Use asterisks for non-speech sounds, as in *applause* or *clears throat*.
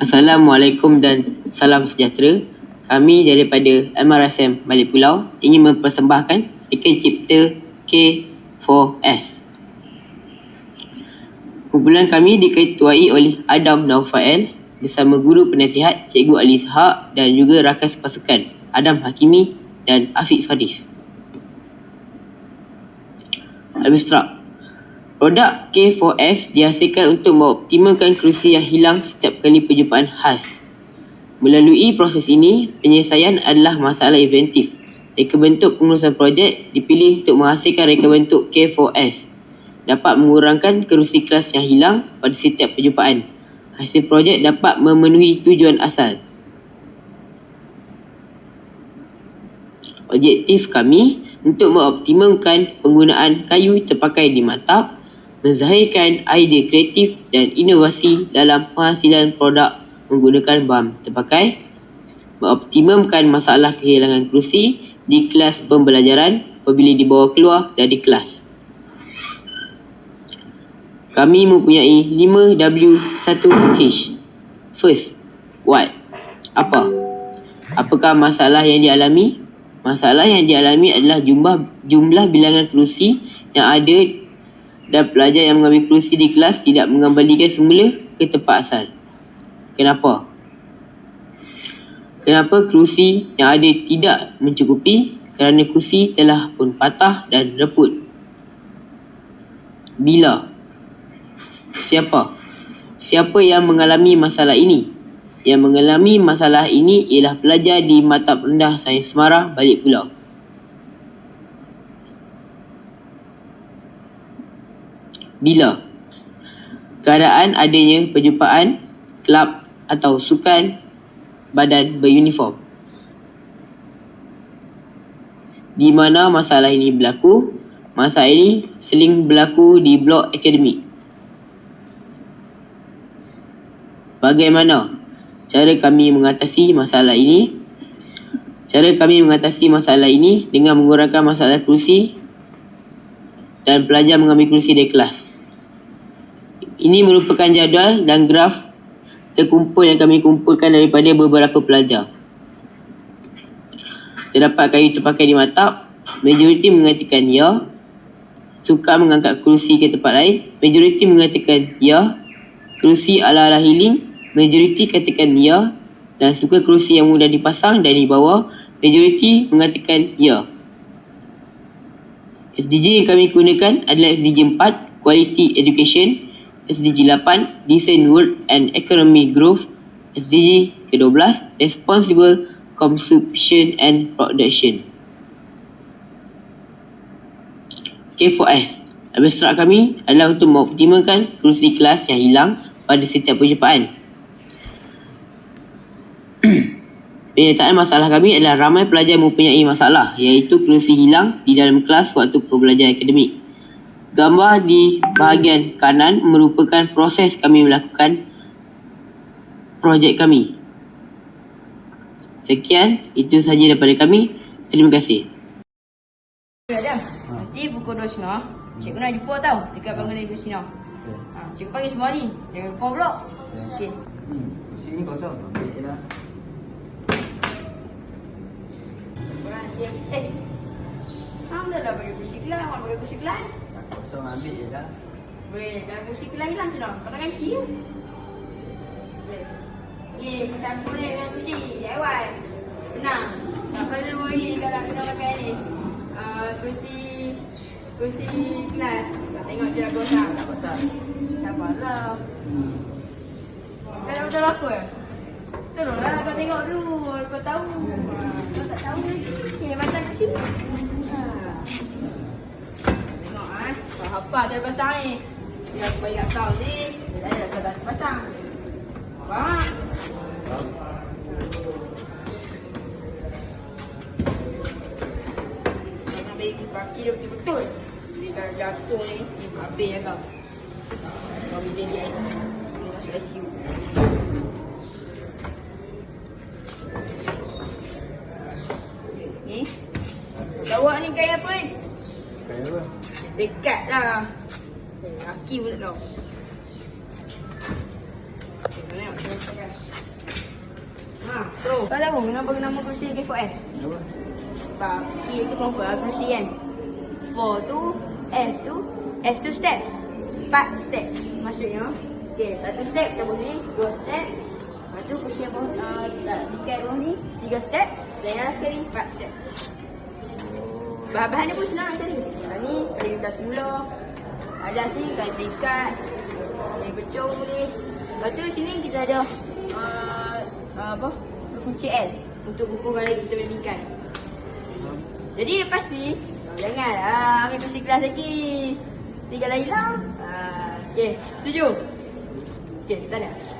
Assalamualaikum dan salam sejahtera. Kami daripada MRSM Balik Pulau ingin mempersembahkan ikan cipta K4S. Kumpulan kami diketuai oleh Adam Naufael bersama guru penasihat Cikgu Ali Sahak dan juga rakan sepasukan Adam Hakimi dan Afiq Fadis. Abstrak Produk K4S dihasilkan untuk mengoptimalkan kerusi yang hilang setiap kali perjumpaan khas. Melalui proses ini, penyelesaian adalah masalah inventif. Reka bentuk pengurusan projek dipilih untuk menghasilkan reka bentuk K4S. Dapat mengurangkan kerusi kelas yang hilang pada setiap perjumpaan. Hasil projek dapat memenuhi tujuan asal. Objektif kami untuk mengoptimalkan penggunaan kayu terpakai di matap menzahirkan idea kreatif dan inovasi dalam penghasilan produk menggunakan BAM terpakai, mengoptimumkan masalah kehilangan kerusi di kelas pembelajaran apabila dibawa keluar dari kelas. Kami mempunyai 5W1H. First, what? Apa? Apakah masalah yang dialami? Masalah yang dialami adalah jumlah jumlah bilangan kerusi yang ada dan pelajar yang mengambil kerusi di kelas tidak mengembalikan semula ke tempat asal. Kenapa? Kenapa kerusi yang ada tidak mencukupi kerana kerusi telah pun patah dan reput? Bila? Siapa? Siapa yang mengalami masalah ini? Yang mengalami masalah ini ialah pelajar di mata rendah Sains Semarang Balik Pulau. Bila keadaan adanya perjumpaan kelab atau sukan badan beruniform. Di mana masalah ini berlaku? Masalah ini seling berlaku di blok akademik. Bagaimana cara kami mengatasi masalah ini? Cara kami mengatasi masalah ini dengan mengurangkan masalah kerusi dan pelajar mengambil kerusi dari kelas. Ini merupakan jadual dan graf terkumpul yang kami kumpulkan daripada beberapa pelajar. Terdapat kayu terpakai di matap. Majoriti mengatakan ya. Suka mengangkat kerusi ke tempat lain. Majoriti mengatakan ya. Kerusi ala-ala healing. Majoriti katakan ya. Dan suka kerusi yang mudah dipasang dan dibawa. Majoriti mengatakan ya. SDG yang kami gunakan adalah SDG 4, Quality Education. SDG 8 Decent Work and Economic Growth SDG ke-12 Responsible Consumption and Production K4S Abstrak kami adalah untuk mengoptimalkan kursi kelas yang hilang pada setiap perjumpaan. *clears throat* Penyertaan masalah kami adalah ramai pelajar mempunyai masalah iaitu kerusi hilang di dalam kelas waktu pembelajaran akademik. Gambar di bahagian kanan merupakan proses kami melakukan projek kami. Sekian, itu sahaja daripada kami. Terima kasih. Nanti pukul 2 setengah, cikgu nak jumpa tau dekat bangunan ibu Sina. Ha, cikgu panggil semua ni. Jangan lupa pula. Okey. Hmm, sini kosong. Ambil je lah. Korang nanti eh. Hang dah lah bagi kursi kelas, awak bagi kursi kelas. Kosong ambil je lah. Weh, kalau kursi kelas hilang macam mana? Kau nak ganti? Boleh. Eh, campur ni dengan kursi. Jawab. Senang. Tak perlu ni kalau kena pakai ni. Uh, kursi kursi kelas. Tengok je dah kosong. Tak kosong. Sabarlah. Hmm. Kau dah betul aku ya? Tolonglah kau tengok dulu. Kau tahu. Ha, Kau tak tahu lagi. Okay, macam sini. Hafal cara pasang ni. Dia aku bagi kat kau ni. Kau dah pasang. Faham? Jangan ambil kaki dia betul-betul. Dia kalau jatuh ni, habis ya kau. Kau ambil jadi ICU. Kau masuk ICU. Ni. Bawa ni kain apa ni? Kayu apa? Dekat lah. Eh, Laki pula tau. Saya pakai? Kau tahu kenapa nama kerusi K4S? Apa? Sebab K tu confirm lah kerusi kan 4 tu S tu S tu step 4 step Maksudnya Okay, satu step kita boleh Dua step Lepas tu kerusi yang bawah uh, dekat bawah ni Tiga step Dan yang sekali Empat step Bahan-bahan dia pun senang nak cari Kita semula Ada sini kali terikat Kali pecah boleh. Lepas tu sini kita ada uh, uh, Apa? Kunci L. Untuk kukuhkan lagi kita punya bingkai Jadi lepas ni Janganlah ambil kursi kelas lagi. Tiga dah hilang uh, Okay setuju? Okay tak ada